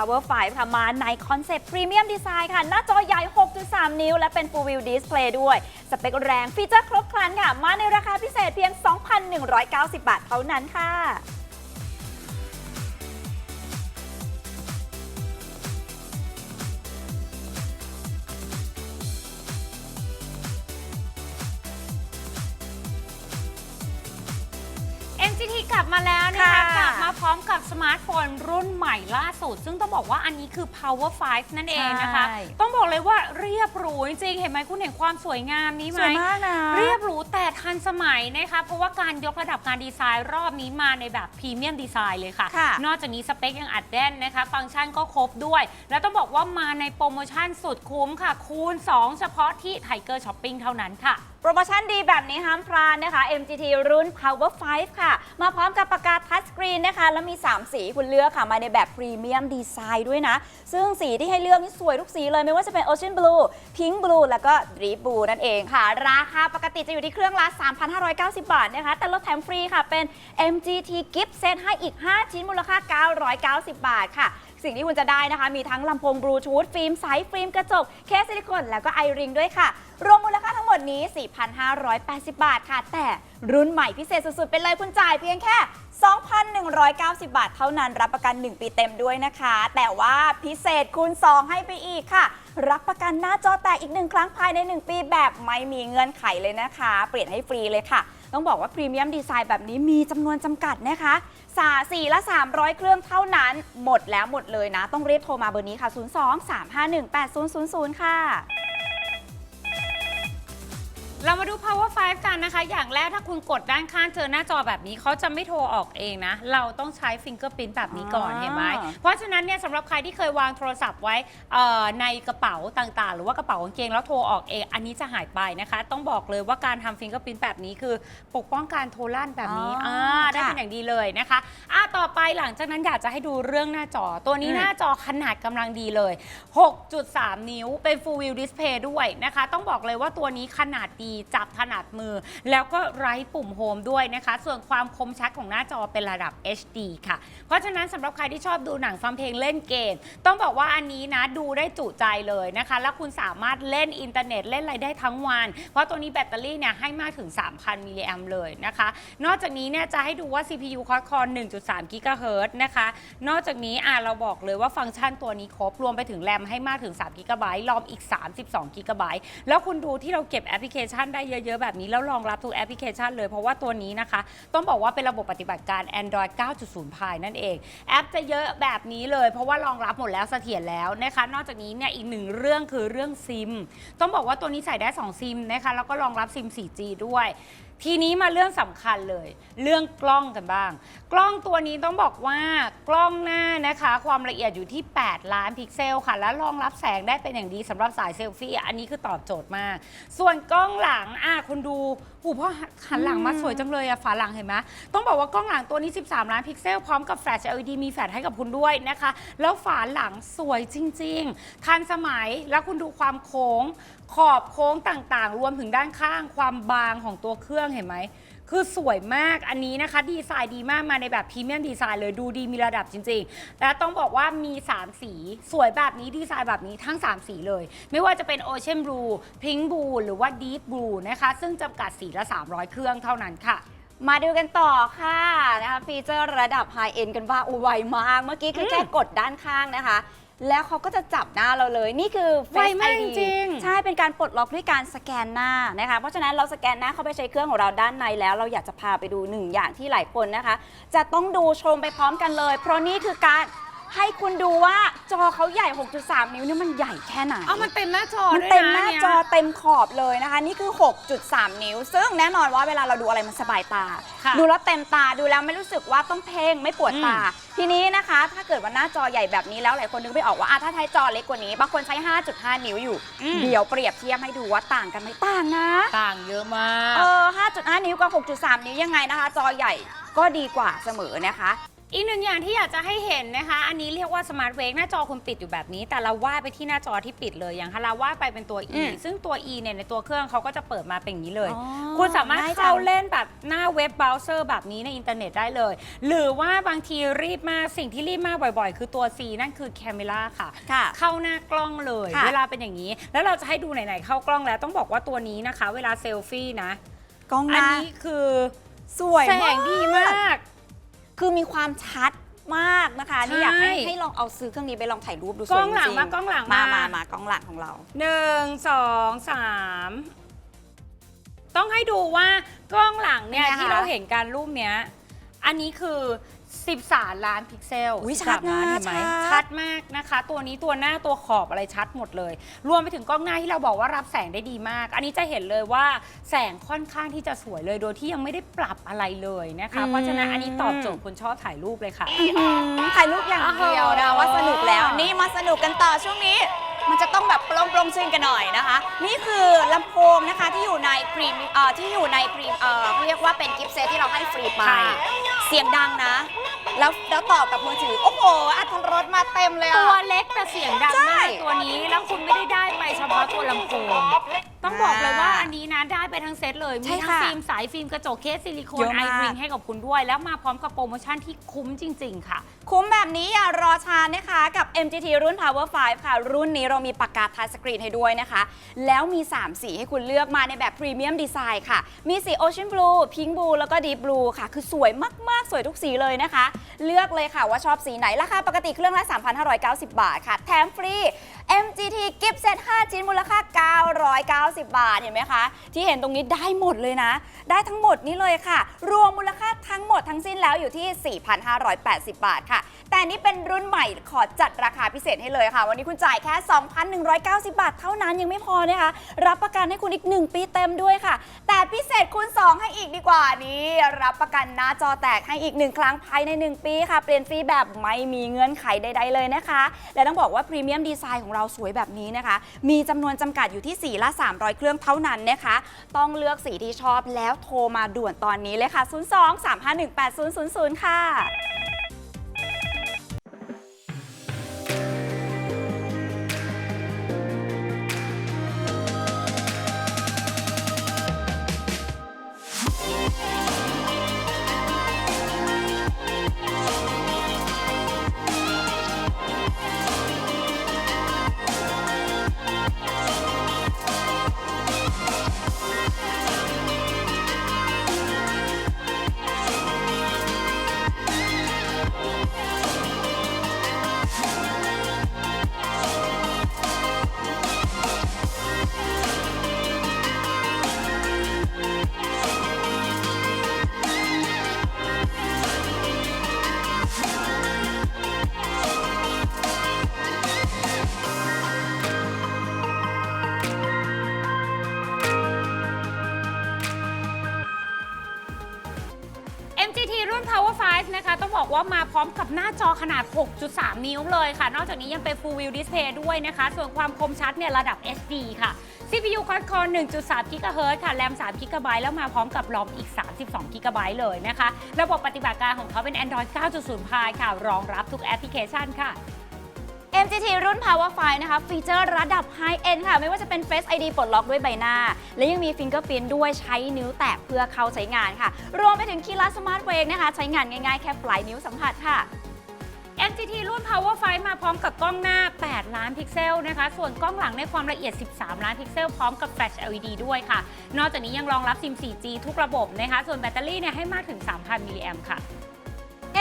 Power 5 ค่ะ มาในคอนเซปต์พรีเมียมดีไซน์ค่ะ หน้าจอใหญ่ 6.3 นิ้ว และเป็น Full View Display ด้วย สเปคแรงฟีเจอร์ครบครันค่ะ มาในราคาพิเศษเพียง 2,190 บาทเท่านั้นค่ะ MGT กลับมาแล้วนะคะค่ะกลับมา พร้อมกับสมาร์ทโฟนรุ่นใหม่ล่าสุด ซึ่งต้องบอกว่าอันนี้คือ Power 5 นั่นเองนะคะ ใช่ ต้องบอกเลยว่าเรียบหรูจริงๆ เห็นไหมคุณเห็นความสวยงามนี้ไหสมวยมากนะ เรียบหรูแต่ทันสมัยนะคะ เพราะว่าการยกระดับการดีไซน์รอบนี้มาในแบบพรีเมียมดีไซน์เลยค่ะ ค่ะนอกจากนี้สเปคยังอัดแน่นนะคะ ฟังก์ชันก็ครบด้วย แล้วต้องบอกว่ามาในโปรโมชั่นสุดคุ้มค่ะ คูณ 2 เฉพาะที่ Tiger Shopping เท่านั้นค่ะโปรโมชั่นดีแบบนี้ห้ามพลาดนะคะ MGT รุ่น Power 5 ค่ะ มาพร้อมกับปากกาทัชสกรีนนะคะ แล้วมี 3 สีคุณเลือกค่ะ มาในแบบพรีเมียมดีไซน์ด้วยนะ ซึ่งสีที่ให้เลือกนี่สวยทุกสีเลยไม่ว่าจะเป็น Ocean Blue Pink Blue แล้วก็ Deep Blue นั่นเองค่ะ ราคาปกติจะอยู่ที่เครื่องละ 3,590 บาทนะคะ แต่ลดแถมฟรีค่ะเป็น MGT Gift Set ให้อีก 5 ชิ้นมูลค่า 990 บาทค่ะ สิ่งที่คุณจะได้นะคะ มีทั้งลำโพงบลูทูธฟิล์มใสฟิล์มกระจก เคสซิลิโคนแล้วก็ไอริงด้วยค่ะ รวมมูลค่าทั้งหมดนี้ 4,580 บาทค่ะ แต่รุ่นใหม่พิเศษสุดๆ เป็นเลยคุณจ่ายเพียงแค่ 2,190 บาท เท่านั้นรับประกัน 1 ปีเต็มด้วยนะคะ แต่ว่าพิเศษคูณ 2 ให้ไปอีกค่ะ รับประกันหน้าจอแตกอีกหนึ่งครั้งภายใน 1 ปีแบบไม่มีเงื่อนไขเลยนะคะ เปลี่ยนให้ฟรีเลยค่ะ ต้องบอกว่าพรีเมียมดีไซน์แบบนี้มีจำนวนจำกัดนะคะ สาสี่ละ 300 เครื่องเท่านั้น หมดแล้วหมดเลยนะ ต้องรีบโทรมาเบอร์นี้ค่ะ 02 351 8000 ค่ะ เรามาดู Power 5 กันนะคะ อย่างแรกถ้าคุณกดด้านข้างเจอหน้าจอแบบนี้เขาจะไม่โทรออกเองนะ เราต้องใช้ Fingerprint แบบนี้ก่อน อ่า เห็นไหม เพราะฉะนั้นเนี่ยสำหรับใครที่เคยวางโทรศัพท์ไว้เอ่อในกระเป๋าต่างๆ หรือว่ากระเป๋ากางเกงแล้วโทรออกเอง อันนี้จะหายไปนะคะ ต้องบอกเลยว่าการทำ Fingerprint แบบนี้คือปกป้องการโทรลั่นแบบนี้อ๋ออ่อ่าได้ค่ะเป็นอย่างดีเลยนะคะอะต่อไปหลังจากนั้นอยากจะให้ดูเรื่องหน้าจอ ตัวนี้อืม หน้าจอขนาดกำลังดีเลย 6.3 นิ้วเป็น Full View Display ด้วยนะคะ ต้องบอกเลยว่าตัวนี้ขนาดดีจับถนัดมือ แล้วก็ไร้ปุ่มโฮมด้วยนะคะ ส่วนความคมชัดของหน้าจอเป็นระดับ HD ค่ะ เพราะฉะนั้นสำหรับใครที่ชอบดูหนังฟังเพลงเล่นเกม ต้องบอกว่าอันนี้นะดูได้จุใจเลยนะคะ แล้วคุณสามารถเล่นอินเทอร์เน็ตเล่นอะไรได้ทั้งวัน เพราะตัวนี้แบตเตอรี่เนี่ยให้มากถึง 3,000 มิลลิแอมเลยนะคะ นอกจากนี้เนี่ยจะให้ดูว่า CPU quad-core 1.3 GHz นะคะ นอกจากนี้อะเราบอกเลยว่าฟังก์ชันตัวนี้ครบรวมไปถึงแรมให้มากถึง3 g b รอมอีก 32 g b แล้วคุณดูที่เราเก็บแอปพลิเคชันได้เยอะ ๆ แบบนี้ แล้วรองรับทุกแอปพลิเคชันเลย เพราะว่าตัวนี้นะคะ ต้องบอกว่าเป็นระบบปฏิบัติการ Android 9.0 Pie นั่นเอง แอปจะเยอะแบบนี้เลย เพราะว่ารองรับหมดแล้วเสถียรแล้วนะคะ นอกจากนี้เนี่ยอีกหนึ่งเรื่องคือเรื่องซิม ต้องบอกว่าตัวนี้ใส่ได้ 2 ซิมนะคะ แล้วก็รองรับซิม 4G ด้วย ทีนี้มาเรื่องสำคัญเลย เรื่องกล้องกันบ้าง กล้องตัวนี้ต้องบอกว่ากล้องหน้านะคะ ความละเอียดอยู่ที่ 8 ล้านพิกเซลค่ะ และรองรับแสงได้เป็นอย่างดีสำหรับสายเซลฟี่อันนี้คือตอบโจทย์มาก ส่วนกล้องหลังอะคุณดูหูพ่อหันหลังมาสวยจังเลยอะฝาหลังเห็นไหมต้องบอกว่ากล้องหลังตัวนี้ 13 ล้านพิกเซลพร้อมกับแฟลช LED มีแฟลชให้กับคุณด้วยนะคะ แล้วฝาหลังสวยจริง ๆ ทันสมัยแล้วคุณดูความโค้ง ขอบโค้งต่างๆ รวมถึงด้านข้างความบางของตัวเครื่องเห็นไหม คือสวยมากอันนี้นะคะ ดีไซน์ดีมากมาในแบบพรีเมียมดีไซน์เลยดูดีมีระดับจริงๆ และต้องบอกว่ามี 3 สี สวยแบบนี้ดีไซน์แบบนี้ทั้ง 3 สีเลย ไม่ว่าจะเป็น Ocean Blue Pink Blue หรือว่า Deep Blue นะคะ ซึ่งจำกัดสีละ 300 เครื่องเท่านั้นค่ะมาดูกันต่อค่ะนะคะฟีเจอร์ระดับไฮเอ็นกันบ้างอุไวมาก เมื่อกี้คือแค่กดด้านข้างนะคะ แล้วเขาก็จะจับหน้าเราเลยนี่คือ ไว Face มาก ID จริงใช่เป็นการปลดล็อกด้วยการสแกนหน้านะคะ เพราะฉะนั้นเราสแกนหน้าเข้าไปใช้เครื่องของเราด้านในแล้ว เราอยากจะพาไปดูหนึ่งอย่างที่หลายคนนะคะ จะต้องดูชมไปพร้อมกันเลย เพราะนี่คือการ ให้คุณดูว่าจอเขาใหญ่ 6.3 นิ้วเนี่ยมันใหญ่แค่ไหน เอามันเต็มหน้าจอมันด้วยเต็มนะหน้าเนี่ยจอเต็มขอบเลยนะคะ นี่คือ 6.3 นิ้ว ซึ่งแน่นอนว่าเวลาเราดูอะไรมันสบายตา ค่ะดูแล้วเต็มตาดูแล้วไม่รู้สึกว่าต้องเพ่งไม่ปวดตาอืทีนี้นะคะ ถ้าเกิดว่าหน้าจอใหญ่แบบนี้แล้วหลายคนนึกไม่ออกว่าอะถ้าใช้จอเล็กกว่านี้บางคนใช้ 5.5 นิ้วอยู่ อืม เดี๋ยวเปรียบเทียบให้ดูว่าต่างกันไหมต่างนะ ต่างเยอะมากเออ5.5 นิ้วกับ 6.3 นิ้วยังไงนะคะ จอใหญ่ก็ดีกว่าเสมอนะคะ อีกหนึ่งอย่างที่อยากจะให้เห็นนะคะ อันนี้เรียกว่าสมาร์ทเวกหน้าจอคุณปิดอยู่แบบนี้ แต่เราวาดไปที่หน้าจอที่ปิดเลย อย่างถ้าเราวาดไปเป็นตัว อื E มซึ่งตัว E เนี่ยในตัวเครื่องเขาก็จะเปิดมาเป็นอย่างนี้เลย อ๋อคุณสามารถง่ายจัง เข้าเล่นแบบหน้าเว็บเบราว์เซอร์แบบนี้ในอินเทอร์เน็ตได้เลย หรือว่าบางทีรีบมากสิ่งที่รีบมากบ่อยๆ คือตัว C นั่นคือ Camera ค่ะ ค่ะ เข้าหน้ากล้องเลย ค่ะ เวลาเป็นอย่างนี้ แล้วเราจะให้ดูไหนๆเข้ากล้องแล้วต้องบอกว่าตัวนี้นะคะ เวลาเซลฟี่นะ กล้องหอันน้านี้คือ สวยแสงดีมาก คือมีความชัดมากนะคะนี่อยากให้ใช่ ให้ลองเอาซื้อเครื่องนี้ไปลองถ่ายรูปดูสกวยล้องหลังจริมากล้องหลังมามามามากล้องหลังของเรา หนึ่งสองสามต้องให้ดูว่ากล้องหลังเนี่ยเป็นไงคะ ที่เราเห็นการรูปเนี้ย อันนี้คือ 13 ล้านพิกเซลอุ๊ย13ชัดนะล้านเห็นไหมชัด ชัดมากนะคะ ตัวนี้ตัวหน้าตัวขอบอะไรชัดหมดเลย รวมไปถึงกล้องหน้าที่เราบอกว่ารับแสงได้ดีมาก อันนี้จะเห็นเลยว่าแสงค่อนข้างที่จะสวยเลยโดยที่ยังไม่ได้ปรับอะไรเลยนะคะ เพราะฉะนั้นอันนี้ตอบโจทย์คนชอบถ่ายรูปเลยค่ะ อื้อหือถ่ายรูปอย่างเดียวนะว่าสนุกแล้วนี่มาสนุกกันต่อช่วงนี้ มันจะต้องแบบปลงปลงซิงกันหน่อยนะคะ นี่คือลำโพงนะคะที่อยู่ในพรีมเอ่อที่อยู่ในพรีมเอ่อเขาเรียกว่าเป็นกิฟต์เซตที่เราให้ฟรีไป ค่ะ เสียงดังนะ แล้วแล้วต่อกับมือถือ โอ้โห อัตรสมาเต็มเลยตัวอะเล็กแต่เสียงดังใช่ มากตัวนี้แล้วคุณไม่ได้ได้ไปเฉพาะตัวลำโพงต้องบอกเลยว่าอันนี้นะได้ไปทั้งเซตเลยใช่มีทั้งค่ะฟิล์มสายฟิล์มกระจกเคสซิลิโคเยนอะไอมาก ริงให้กับคุณด้วย แล้วมาพร้อมกับโปรโมชั่นที่คุ้มจริง ๆ ค่ะ คุ้มแบบนี้อย่ารอช้านะคะ กับ MGT รุ่น Power 5 ค่ะ รุ่นนี้เรามีปากกาทัชสกรีนให้ด้วยนะคะ แล้วมี 3 สีให้คุณเลือกมาในแบบพรีเมียมดีไซน์ค่ะ มีสี Ocean Blue Pink Blue แล้วก็ Deep Blue ค่ะ คือสวยมากๆ สวยทุกสีเลยนะคะ เลือกเลยค่ะว่าชอบสีไหน ราคาปกติเครื่องละ 3,590 บาทค่ะ แถมฟรี MGT Gift Set 5 ชิ้นมูลค่า990 บาทเห็นไหมคะ ที่เห็นตรงนี้ได้หมดเลยนะ ได้ทั้งหมดนี้เลยค่ะ รวมมูลค่าทั้งหมดทั้งสิ้นแล้วอยู่ที่ 4,580 บาทค่ะ แต่นี่เป็นรุ่นใหม่ขอจัดราคาพิเศษให้เลยค่ะ วันนี้คุณจ่ายแค่ 2,190 บาท เท่านั้นยังไม่พอนะคะ รับประกันให้คุณอีก 1 ปีเต็มด้วยค่ะ แต่พิเศษคูณ 2 ให้อีกดีกว่านี้รับประกันหน้าจอแตกให้อีก 1 ครั้งภายใน 1 ปีค่ะ เปลี่ยนฟรีแบบไม่มีเงื่อนไขใด ๆ เลยนะคะ และต้องบอกว่าพรีเมียมดีไซน์ของเราสวยแบบนี้นะคะ มีจำนวนจำกัดอยู่ที่สีละ300 เครื่องเท่านั้นนะคะ ต้องเลือกสีที่ชอบแล้วโทรมาด่วนตอนนี้เลยค่ะ 02 351 8000 ค่ะ ร้อมกับหน้าจอขนาด 6.3 นิ้วเลยค่ะ นอกจากนี้ยังเป็น Full View Display ด้วยนะคะ ส่วนความคมชัดเนี่ยระดับ HD ค่ะ CPU Quad-Core 1.3 GHz ค่ะ แรม 3 GB แล้วมาพร้อมกับ ROM อีก 32 GB เลยนะคะ ระบบปฏิบัติการของเขาเป็น Android 9.0 Pie ค่ะ รองรับทุกแอปพลิเคชันค่ะ MGT รุ่น Power 5 นะคะ ฟีเจอร์ระดับ High End ค่ะ ไม่ว่าจะเป็น Face ID ปลดล็อกด้วยใบหน้า และยังมี Fingerprint ด้วยใช้นิ้วแตะเพื่อเข้าใช้งานค่ะ รวมไปถึงคีย์ลัดสมาร์ทเวกนะคะ ใช้งานง่ายๆ แค่ปลายนิ้วสัมผัสค่ะ MGT รุ่น Power 5 มาพร้อมกับกล้องหน้า 8 ล้านพิกเซลนะคะ ส่วนกล้องหลังในความละเอียด 13 ล้านพิกเซล พร้อมกับ Flash LED ด้วยค่ะ นอกจากนี้ยังรองรับซิม 4G ทุกระบบนะคะ ส่วนแบตเตอรี่เนี่ยให้มากถึง 3,000 มิลลิแอมค่ะ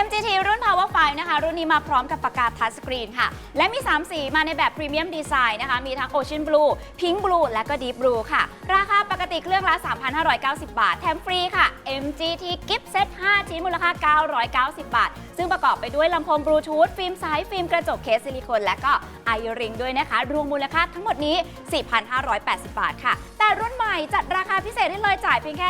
MGT รุ่น Power 5 นะคะ รุ่นนี้มาพร้อมกับปากกาทัชสกรีนค่ะ และมี 3 สีมาในแบบพรีเมียมดีไซน์นะคะ มีทั้ง Ocean Blue Pink Blue และก็ Deep Blue ค่ะ ราคาปกติเครื่องละ 3,590 บาท แถมฟรีค่ะ MGT Gift Set 5 ชิ้นมูลค่า 990 บาท ซึ่งประกอบไปด้วยลำโพงบลูทูธฟิล์มสายฟิล์มกระจกเคสซิลิโคนและก็ไอริงด้วยนะคะ รวมมูลค่าทั้งหมดนี้ 4,580 บาทค่ะ แต่รุ่นใหม่จัดราคาพิเศษให้เลยจ่ายเพียงแค่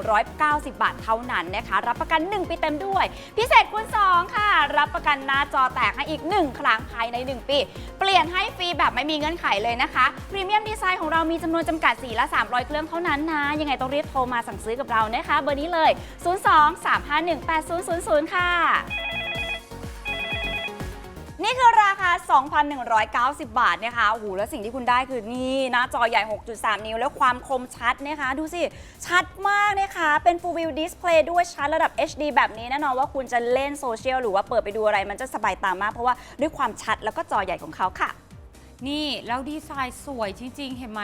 2,190 บาทเท่านั้นนะคะ รับประกัน 1 ปีเต็มด้วยพิเศษคูณ2ค่ะ รับประกันหน้าจอแตกให้อีก 1 ครั้งภายใน 1 ปี เปลี่ยนให้ฟรีแบบไม่มีเงื่อนไขเลยนะคะพรีเมียมดีไซน์ของเรามีจำนวนจำกัดสีละ 300 เครื่องเท่านั้นนะ ยังไงต้องรีบโทรมาสั่งซื้อกับเรานะคะ เบอร์นี้เลย 02 351 8000 ค่ะ นี่คือราคา 2,190 บาทนะคะโอ้โหแล้วสิ่งที่คุณได้คือนี่หน้าจอใหญ่ 6.3 นิ้ว แล้วความคมชัดนะคะ ดูสิ ชัดมากนะคะ เป็น Full View Display ด้วยชัดระดับ HD แบบนี้แน่นอนว่าคุณจะเล่นโซเชียลหรือว่าเปิดไปดูอะไร มันจะสบายตามากเพราะว่าด้วยความชัดแล้วก็จอใหญ่ของเขาค่ะ นี่ แล้วดีไซน์สวยจริง ๆ เห็นไหม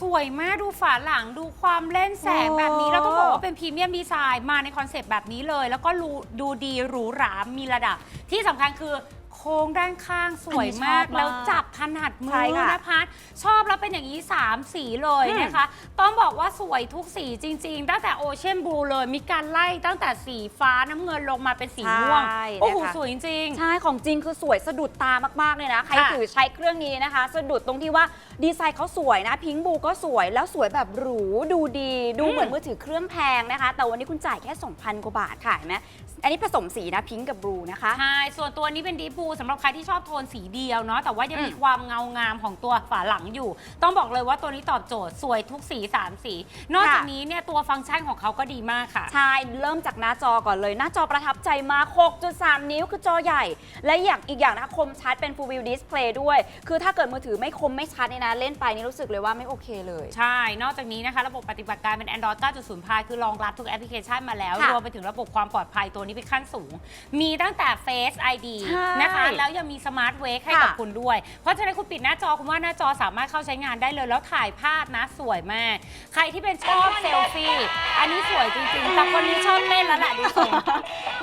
สวยมากดูฝาหลังดูความเล่นแสงโอ้ แบบนี้ เราต้องบอกว่าเป็นพรีเมียมดีไซน์มาในคอนเซปต์แบบนี้เลย แล้วก็รู้ดูดีหรูหรามีระดับ ที่สำคัญคือ โค้งด้านข้างสวยมาก อันนี้ชอบมากแล้วจับถนัดมืใช่อค่ะนะพัทชอบแล้วเป็นอย่างนี้ 3 สีเลยอืม นะคะ ต้องบอกว่าสวยทุกสีจริง ๆ ตั้งแต่โอเชียนบลูเลย มีการไล่ตั้งแต่สีฟ้าน้ำเงินลงมาเป็นสีม่วง ใช่โอ้โห นะคะ สวยจริง ใช่ ของจริงคือสวยสะดุดตามากๆเลยนะ ใครค่ะถือใช้เครื่องนี้นะคะ สะดุดตรงที่ว่าดีไซน์เขาสวยนะพิงค์บูก็สวยแล้วสวยแบบหรูดูดี ดูอืมเหมือนมือถือเครื่องแพงนะคะ แต่วันนี้คุณจ่ายแค่ 2,000 กว่าบาทค่ะเห็นไหม อันนี้ผสมสีนะพิงค์กับบลูนะคะ ใช่ ส่วนตัวนี้เป็นดีฟูสำหรับใครที่ชอบโทนสีเดียวเนาะ แต่ว่ายังอืมมีความเงางามของตัวฝาหลังอยู่ ต้องบอกเลยว่าตัวนี้ตอบโจทย์สวยทุกสี3สี นอกจากนี้เนี่ยตัวฟังก์ชันของเขาก็ดีมากค่ะ ใช่เริ่มจากหน้าจอก่อนเลย หน้าจอประทับใจมาก6.3 นิ้วคือจอใหญ่ และอย่างอีกอย่างนะคะคมชัดเป็น Full View Display ด้วย คือถ้าเกิดมือถือไม่คมไม่ชัดเนี่ยนะ เล่นไปนี่รู้สึกเลยว่าไม่โอเคเลย ใช่ นอกจากนี้นะคะ ระบบปฏิบัติการเป็น Android 9.0 Pi คือรองรับทุกแอปพลิเคชันมาแล้ว ค่ะรวมไปถึงระบบความปลอดภัยตัวนี้เป็นขั้นสูง มีตั้งแต่ Face ID ใช่นะคะ แล้วยังมี Smart Wake ให้กับค่ะ คุณด้วย เพราะฉะนั้นคุณปิดหน้าจอคุณว่าหน้าจอสามารถเข้าใช้งานได้เลย แล้วถ่ายภาพนะสวยมาก ใครที่เป็นชอบเซลฟี่อันนี้สวยจริงๆแต่คนนี้ชอบเต้นแล้วแหละดูทรง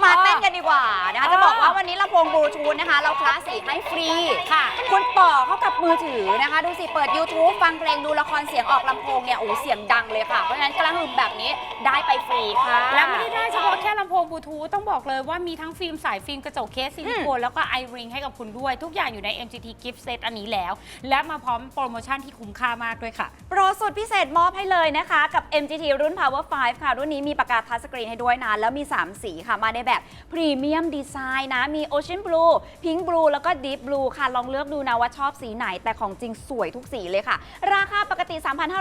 มาเต้นกันดีกว่านะคะอ๋อจะบอกว่าวันนี้ลำโพงบลูทูธนะคะ เราคลาสสีให้ฟรีค่ะ คุณต่อเข้ากับมือถือนะคะ ดูสิ เปิด YouTube ฟังเพลงดูละครเสียงออกลำโพงเนี่ยโอ้โหเสียงดังเลยค่ะ เพราะฉะนั้นกระหึ่มแบบนี้ได้ไปฟรีค่ะ และไม่ได้ได้เฉพาะแค่ลำโพงบลูทูธต้องบอกเลยว่ามีทั้งฟิล์มสายฟิล์มกระจกเคสซิลิโคนแล้วก็ไอริงให้กับคุณด้วย ทุกอย่างอยู่ใน MGT Gift Set อันนี้แล้ว และมาพร้อมโปรโมชั่นที่คุ้มค่ามากด้วยค่ะ โปรสุดพิเศษมอบให้เลยนะคะ กับ MGT รุ่น Power 5 ค่ะ รุ่นนี้มีปากกาทัชสกรีนให้ด้วยนะแล้วมี 3 สีค่ะมาในแบบพรีเมียมดีไซน์นะมี Ocean Blue Pink Blue แล้วก็ Deep Blue ค่ะลองเลือกดูนะว่าชอบสีไหนแต่ของจริงสวยทุกสีเลยค่ะ ราคาปกติ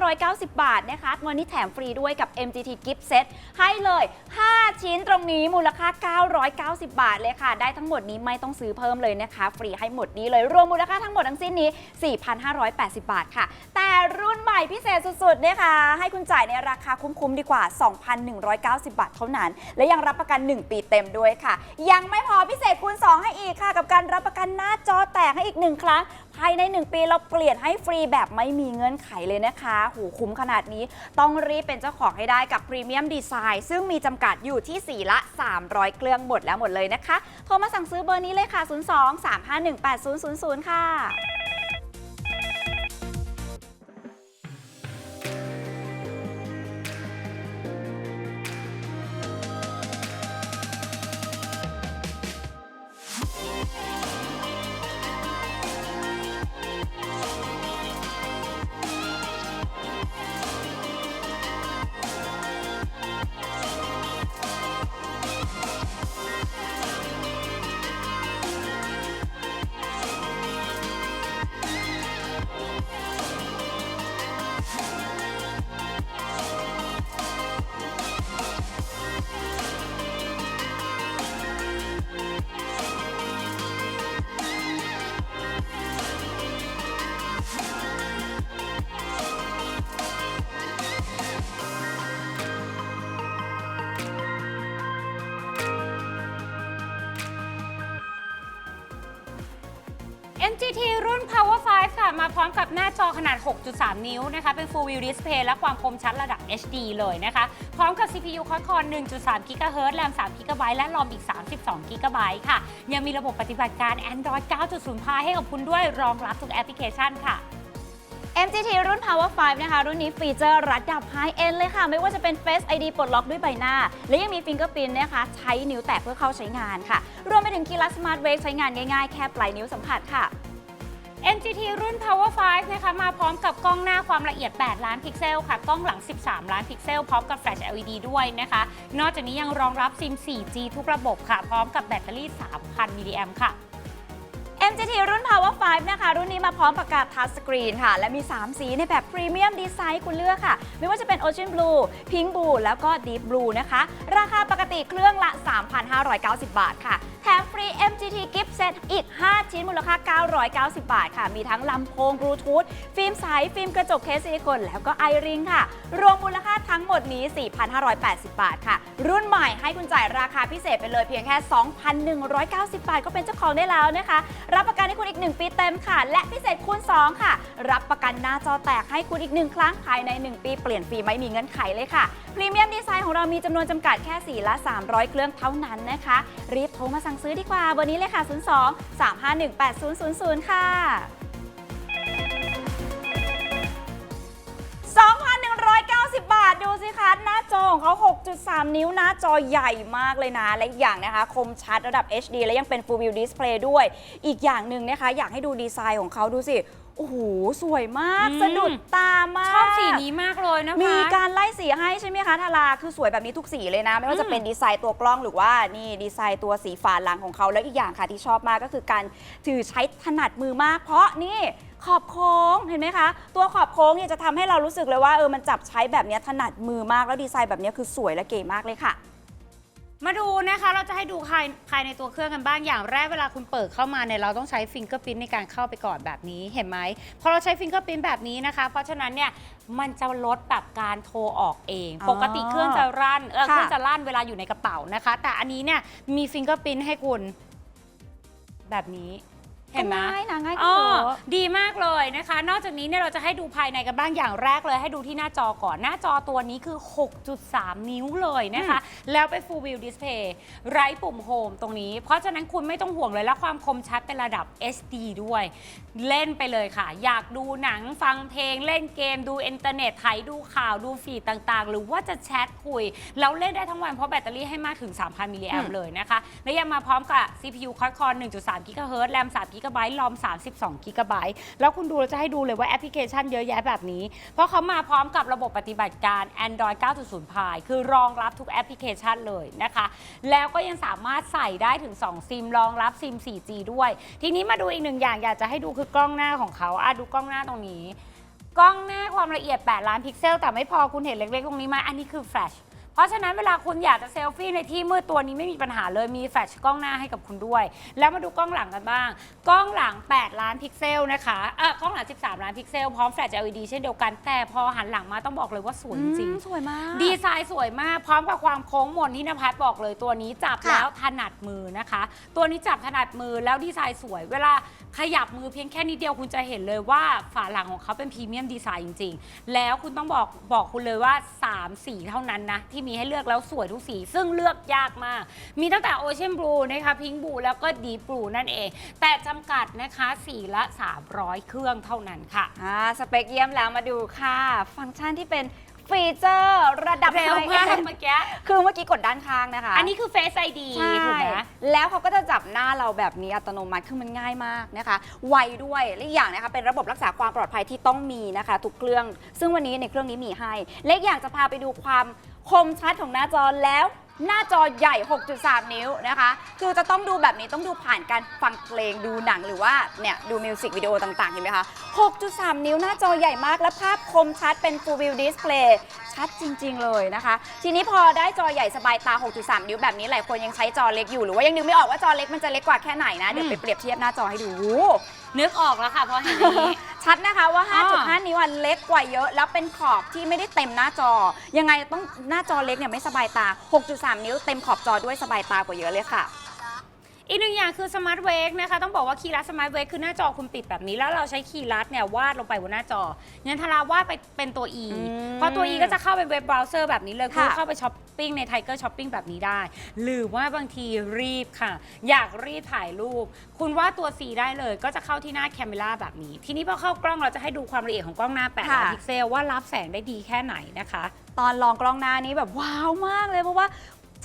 3,590 บาทนะคะวันนี้แถมฟรีด้วยกับ MGT Gift Set ให้เลย 5 ชิ้นตรงนี้มูลค่า990 บาทเลยค่ะ ได้ทั้งหมดนี้ไม่ต้องซื้อเพิ่มเลยนะคะ ฟรีให้หมดนี้เลยรวมมูลค่าทั้งหมดทั้งสิ้นนี้ 4,580 บาทค่ะ แต่รุ่นใหม่พิเศษสุดๆนะคะให้คุณจ่ายในราคาคุ้มๆดีกว่า 2,190 บาทเท่านั้น และยังรับประกัน 1 ปีเต็มด้วยค่ะ ยังไม่พอพิเศษคูณ 2 ให้อีกค่ะ กับการรับประกันหน้าจอแตกให้อีก 1 ครั้ง ภายใน 1 ปีเราเปลี่ยนให้ฟรีแบบไม่มีเงื่อนไขเลยนะคะหูคุ้มขนาดนี้ต้องรีบเป็นเจ้าของให้ได้กับพรีเมียมดีไซน์ซึ่งมีจำกัดอยู่ที่ 4 ละ 300 เครื่องหมดแล้วหมดเลยนะคะ โทรมาสั่งซื้อเบอร์นี้เลยค่ะ 02 351 8000 ค่ะ MGT รุ่น Power 5 ค่ะ มาพร้อมกับหน้าจอขนาด 6.3 นิ้วนะคะ เป็น Full View Display และความคมชัดระดับ HD เลยนะคะ พร้อมกับ CPU Quad-Core 1.3 GHz แรม 3 GB และรอมอีก 32 GB ค่ะ ยังมีระบบปฏิบัติการ Android 9.0 Pie ให้กับคุณด้วยรองรับทุกแอปพลิเคชันค่ะ MGT รุ่น Power 5 นะคะ รุ่นนี้ฟีเจอร์ระดับ High End เลยค่ะ ไม่ว่าจะเป็น Face ID ปลดล็อกด้วยใบหน้า และยังมี Fingerprint นะคะ ใช้นิ้วแตะเพื่อเข้าใช้งานค่ะ รวมไปถึง Keyless Smart Wake ใช้งานง่ายๆ แค่ปลายนิ้วสัมผัสค่ะ MGT รุ่น Power 5 นะคะ มาพร้อมกับกล้องหน้าความละเอียด 8 ล้านพิกเซลค่ะ กล้องหลัง 13 ล้านพิกเซล พร้อมกับ Flash LED ด้วยนะคะ นอกจากนี้ยังรองรับซิม 4G ทุกระบบค่ะ พร้อมกับแบตเตอรี่ 3,000 มิลลิแอมค่ะ MGT รุ่น Power 5 นะคะ รุ่นนี้มาพร้อมปากกาทัชสกรีนค่ะ และมี 3 สีในแบบพรีเมียมดีไซน์คุณเลือกค่ะ ไม่ว่าจะเป็น Ocean Blue Pink Blue แล้วก็ Deep Blue นะคะ ราคาปกติเครื่องละ 3,590 บาทค่ะ แถมฟรี MGT Gift เซตอีก 5 ชิ้นมูลค่า 990 บาทค่ะ มีทั้งลำโพงบลูทูธฟิล์มใส ฟิล์มกระจกเคสซิลิโคนแล้วก็ไอริงค่ะ รวมมูลค่าทั้งหมดนี้ 4,580 บาทค่ะ รุ่นใหม่ให้คุณจ่ายราคาพิเศษไปเลยเพียงแค่ 2,190 บาทก็เป็นเจ้าของได้แล้วนะคะรับประกันให้คุณอีก 1 ปีเต็มค่ะ และพิเศษคูณ2ค่ะ รับประกันหน้าจอแตกให้คุณอีก 1 ครั้งภายใน 1 ปีเปลี่ยนฟรีไม่มีเงื่อนไขเลยค่ะพรีเมียมดีไซน์ของเรามีจำนวนจำกัดแค่ 4 ละ 300 เครื่องเท่านั้นนะคะ รีบโทรมาสั่งซื้อดีกว่าเบอร์นี้เลยค่ะ 02 351 8000 ค่ะาทดูสิคะ หน้าจอของเขา 6.3 นิ้วหน้าจอใหญ่มากเลยนะ และอีกอย่างนะคะ คมชัดระดับ HD และยังเป็น Full View Display ด้วย อีกอย่างหนึ่งนะคะ อยากให้ดูดีไซน์ของเขาดูสิ โอ้โห สวยมาก อืม สะดุดตามาก ชอบสีนี้มากเลยนะคะ มีการไล่สีให้ใช่ไหมคะทาราคือสวยแบบนี้ทุกสีเลยนะ ไม่ว่าจะเป็นดีไซน์ตัวกล้องหรือว่านี่ดีไซน์ตัวสีฝาหลังของเขาแล้วอีกอย่างค่ะที่ชอบมากก็คือการถือใช้ถนัดมือมาก เพราะนี่ ขอบโค้งเห็นไหมคะ ตัวขอบโค้งเนี่ยจะทำให้เรารู้สึกเลยว่าเออมันจับใช้แบบเนี้ยถนัดมือมากแล้วดีไซน์แบบเนี้ยคือสวยและเก๋มากเลยค่ะ มาดูนะคะเราจะให้ดูภายภายในตัวเครื่องกันบ้างอย่างแรกเวลาคุณเปิดเข้ามาเนี่ยเราต้องใช้ฟิงเกอร์พิ n ในการเข้าไปก่อนแบบนี้เห็นไหมพอเราใช้ฟิงเกอร์พิ n แบบนี้นะคะ เพราะฉะนั้นเนี่ยมันจะลดแบบการโทรออกเอง อ๋อปกติเครื่องจะรั่นเออค่ะเครื่องจะลั่นเวลาอยู่ในกระเป๋านะคะ แต่อันนี้เนี่ยมีฟิงเกอร์พิ n ให้คุณแบบนี้ เห็นไหมก็ง่ายนะง่ายอ๋ก็อเยอะ ดีมากเลยนะคะ นอกจากนี้เนี่ยเราจะให้ดูภายในกันบ้างอย่างแรกเลยให้ดูที่หน้าจอก่อน หน้าจอตัวนี้คือ 6.3 นิ้วเลยนะคะ แล้วเป็น Full View Display ไร้ปุ่มโฮมตรงนี้ เพราะฉะนั้นคุณไม่ต้องห่วงเลยและความคมชัดเป็นระดับ HD ด้วย เล่นไปเลยค่ะ อยากดูหนังฟังเพลง เล่นเกมดูอินเทอร์เน็ตไถดูข่าวดูฟีดต่างๆ หรือว่าจะแชทคุย แล้วเล่นได้ทั้งวันเพราะแบตเตอรี่ให้มากถึง 3,000มิลลิแอมอืมเลยนะคะ และยังมาพร้อมกับ CPU Quad-Core 1.3 GHz แรม3 GB รอม 32 GB แล้วคุณดูเราจะให้ดูเลยว่าแอปพลิเคชันเยอะแยะแบบนี้ เพราะเขามาพร้อมกับระบบปฏิบัติการ Android 9.0 Pie คือรองรับทุกแอปพลิเคชันเลยนะคะ แล้วก็ยังสามารถใส่ได้ถึง 2 ซิมรองรับซิม 4G ด้วย ทีนี้มาดูอีกหนึ่งอย่างอยากจะให้ดูคือกล้องหน้าของเขาอะดูกล้องหน้าตรงนี้ กล้องหน้าความละเอียด 8 ล้านพิกเซล แต่ไม่พอคุณเห็นเล็กๆ ตรงนี้ไหมอันนี้คือแฟลช เพราะฉะนั้นเวลาคุณอยากจะเซลฟี่ในที่มืดตัวนี้ไม่มีปัญหาเลยมีแฟลชกล้องหน้าให้กับคุณด้วย แล้วมาดูกล้องหลังกันบ้าง กล้องหลัง 8 ล้านพิกเซลนะคะเออกล้องหลัง 13 ล้านพิกเซลพร้อมแฟลช LED เช่นเดียวกันแต่พอหันหลังมาต้องบอกเลยว่าสวยจริง อืมสวยมาก ดีไซน์สวยมากพร้อมกับความโค้งมนที่นภัสบอกเลยตัวนี้จับค่ะแล้วถนัดมือนะคะ ตัวนี้จับถนัดมือแล้วดีไซน์สวย เวลาขยับมือเพียงแค่นิดเดียวคุณจะเห็นเลยว่าฝาหลังของเขาเป็นพรีเมียมดีไซน์จริง ๆ แล้วคุณต้องบอกบอกคุณเลยว่า 3 สีเท่านั้นนะที่มีให้เลือกแล้วสวยทุกสี ซึ่งเลือกยากมาก มีตั้งแต่โอเชียนบลูนะคะพิงค์บลูแล้วก็ดีบลูนั่นเอง แต่จำกัดนะคะสีละ 300 เครื่องเท่านั้นค่ะ อ่าสเปคเยี่ยมแล้วมาดูค่ะ ฟังก์ชันที่เป็นฟีเจอร์ระดับเร็วมาก high-end เมื่อกี้คือเมื่อกี้กดด้านข้างนะคะ อันนี้คือ Face ID ใช่ถูกไหมแล้วเขาก็จะจับหน้าเราแบบนี้อัตโนมัติคือมันง่ายมากนะคะ ไวด้วยและอีกอย่างนะคะเป็นระบบรักษาความปลอดภัยที่ต้องมีนะคะ ทุกเครื่อง ซึ่งวันนี้ในเครื่องนี้มีให้ เล็กอยากจะพาไปดูความ คมชัดของหน้าจอแล้วหน้าจอใหญ่ 6.3 นิ้วนะคะ คือจะต้องดูแบบนี้ต้องดูผ่านการฟังเพลงดูหนังหรือว่าเนี่ยดูมิวสิกวิดีโอต่างๆ เห็นไหมคะ 6.3 นิ้วหน้าจอใหญ่มาก และภาพคมชัดเป็น Full View Display ชัดจริง ๆ เลยนะคะ ทีนี้พอได้จอใหญ่สบายตา 6.3 นิ้วแบบนี้หลายคนยังใช้จอเล็กอยู่หรือว่ายังนึกไม่ออกว่าจอเล็กมันจะเล็กกว่าแค่ไหนนะ เดี๋ยวไปเปรียบเทียบหน้าจอให้ดู นึกออกแล้วค่ะพราะเห็นอย่างนี้ ชัดนะคะว่าอ่า5.5 นิ้วอันเล็กกว่าเยอะ แล้วเป็นขอบที่ไม่ได้เต็มหน้าจอ ยังไงต้องหน้าจอเล็กเนี่ยไม่สบายตา 6.3 นิ้วเต็มขอบจอด้วยสบายตากว่าเยอะเลยค่ะ อีกหนึ่งอย่างคือสมาร์ทเวกนะคะต้องบอกว่าคีย์ลัดสมาร์ทเวกคือหน้าจอคุณปิดแบบนี้ แล้วเราใช้คีย์ลัดเนี่ยวาดลงไปบนหน้าจอยันทาราวาดไปเป็นตัว E อืมเพราะตัว E ก็จะเข้าไปเว็บเบราว์เซอร์แบบนี้เลยคือค่ะเข้าไปช้อปปิ้งในไทเกอร์ช้อปปิ้งแบบนี้ได้ หรือว่าบางทีรีบค่ะ อยากรีบถ่ายรูป คุณวาดตัว C ได้เลย ก็จะเข้าที่หน้าแคมเมราแบบนี้ ทีนี้พอเข้ากล้องเราจะให้ดูความละเอียดของกล้องหน้า8ล้านค่ะพิกเซลว่ารับแสงได้ดีแค่ไหนนะคะ ตอนลองกล้องหน้านี้แบบว้าวมากเลยเพราะว่า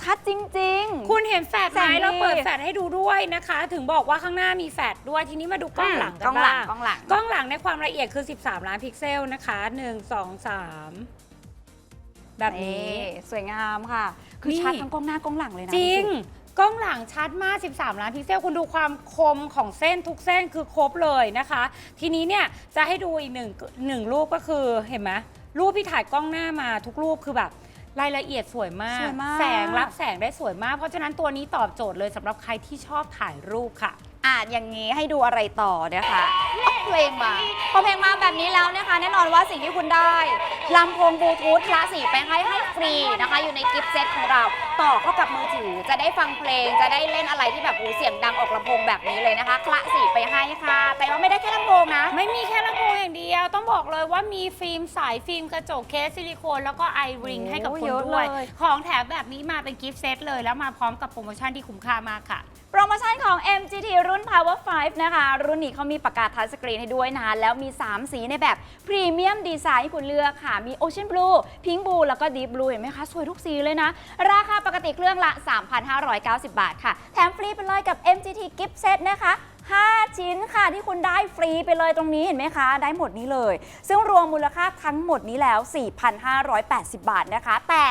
ชัดจริง ๆ คุณเห็นแฟลชไหแสมงดีเราเปิดแฟลชให้ดูด้วยนะคะ ถึงบอกว่าข้างหน้ามีแฟลชด้วยทีนี้มาดูกล้องหลังกักล้นองหลังบ้างกล้องหลัง กล้องหลังในความละเอียดคือ 13 ล้านพิกเซลนะคะ1 2 3 แบบนี้ สวยงามค่ะ คือนี่ ชัดทั้งกล้องหน้ากล้องหลังเลยนะจริงดูสิกล้องหลังชัดมาก 13 ล้านพิกเซล คุณดูความคมของเส้นทุกเส้นคือครบเลยนะคะ ทีนี้เนี่ยจะให้ดูอีกหนึ่งหนึ่งรูปก็คือเห็นไหมรูปที่ถ่ายกล้องหน้ามาทุกรูปคือแบบ รายละเอียดสวยมาก สวยมาก แสงรับแสงได้สวยมาก เพราะฉะนั้นตัวนี้ตอบโจทย์เลยสำหรับใครที่ชอบถ่ายรูปค่ะ อะอย่างนี้ให้ดูอะไรต่อนะคะเอาเพลงมาพอเพลงมาแบบนี้แล้วนะคะ แน่นอนว่าสิ่งที่คุณได้ลำโพงบลูทูธคลาสสีไปให้ให้ ฟรีนะคะอยู่ในกิฟต์เซตของเรา ต่อเข้ากับมือถือจะได้ฟังเพลง จะได้เล่นอะไรที่แบบหูเสียงดังออกลำโพงแบบนี้เลยนะคะคละสีไปให้ค่ะ แต่ว่าไม่ได้แค่ลำโพงนะ ไม่มีแค่ลำโพงอย่างเดียว ต้องบอกเลยว่ามีฟิล์มใสฟิล์มกระจกเคสซิลิโคนแล้วก็ไอริงโอ้ให้กับคุณเยอะด้วยเลยของแถมแบบนี้มาเป็นกิฟต์เซตเลย แล้วมาพร้อมกับโปรโมชั่นที่คุ้มค่ามากค่ะโปรโมชั่นของ MGT รุ่น Power 5 นะคะ รุ่นนี้เขามีปากกาทัชสกรีนให้ด้วยนะคะแล้วมี 3 สีในแบบพรีเมียมดีไซน์ให้คุณเลือกค่ะ มี Ocean Blue Pink Blue แล้วก็ Deep Blue เห็นไหมคะ สวยทุกสีเลยนะ ราคาปกติเครื่องละ 3,590 บาทค่ะ แถมฟรีไปเลยกับ MGT Gift Set นะคะ ชิ้นค่ะที่คุณได้ฟรีไปเลยตรงนี้เห็นไหมคะ ได้หมดนี้เลย ซึ่งรวมมูลค่าทั้งหมดนี้แล้ว 4,580 บาทนะคะ แต่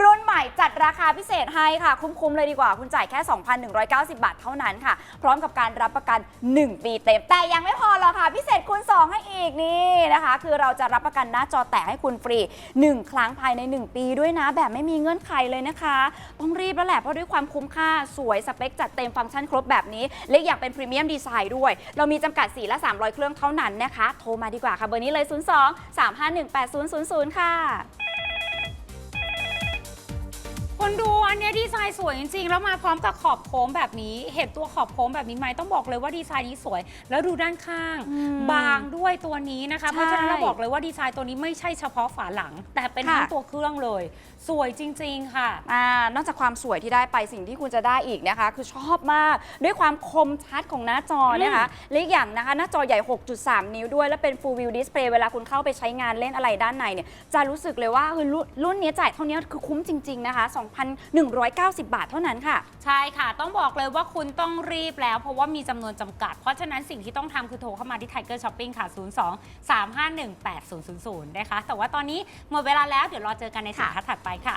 รุ่นใหม่จัดราคาพิเศษให้ค่ะ คุ้มๆเลยดีกว่า คุณจ่ายแค่ 2,190 บาทเท่านั้นค่ะ พร้อมกับการรับประกัน 1 ปีเต็ม แต่ยังไม่พอหรอกค่ะ พิเศษคูณ 2 ให้อีกนี่นะคะ คือเราจะรับประกันหน้าจอแตกให้คุณฟรี 1 ครั้งภายใน 1 ปีด้วยนะ แบบไม่มีเงื่อนไขเลยนะคะ ต้องรีบแล้วแหละเพราะด้วยความคุ้มค่าสวยสเปคจัดเต็มฟังก์ชันครบแบบนี้และอยากเป็นพรีเมียมดีไซน์ด้วยเรามีจำกัดสีละ 300 เครื่องเท่านั้นนะคะ โทรมาดีกว่าค่ะ เบอร์นี้เลย 02 351 8000 ค่ะ คนดูอันเนี้ยดีไซน์สวยจริงๆ แล้วมาพร้อมกับขอบโค้งแบบนี้ เห็นตัวขอบโค้งแบบนี้ไหมต้องบอกเลยว่าดีไซน์นี้สวย แล้วดูด้านข้าง อืมบางด้วยตัวนี้นะคะใช่เพราะฉะนั้นเราบอกเลยว่าดีไซน์ตัวนี้ไม่ใช่เฉพาะฝาหลัง แต่เป็นทั้งค่ะ ตัวเครื่องเลย สวยจริง ๆ ค่ะ อ่านอกจากความสวยที่ได้ไปสิ่งที่คุณจะได้อีกนะคะ คือชอบมากด้วยความคมชัดของหน้าจอนะคะและอีกอย่างนะคะ หน้าจอใหญ่ 6.3 นิ้วด้วย และเป็น full view display เวลาคุณเข้าไปใช้งานเล่นอะไรด้านในเนี่ย จะรู้สึกเลยว่าเฮ้ยรุ่นรุ่นนี้จ่ายเท่านี้คือคุ้มจริง ๆ นะคะ2,190 บาทเท่านั้นค่ะ ใช่ค่ะ ต้องบอกเลยว่าคุณต้องรีบแล้ว เพราะว่ามีจำนวนจำกัด เพราะฉะนั้นสิ่งที่ต้องทำคือโทรเข้ามาที่ Tiger Shopping ค่ะ 02 351 8000 นะคะ แต่ว่าตอนนี้หมดเวลาแล้วเดี๋ยวรอเจอกันในสินค้าถัดไปค่ะ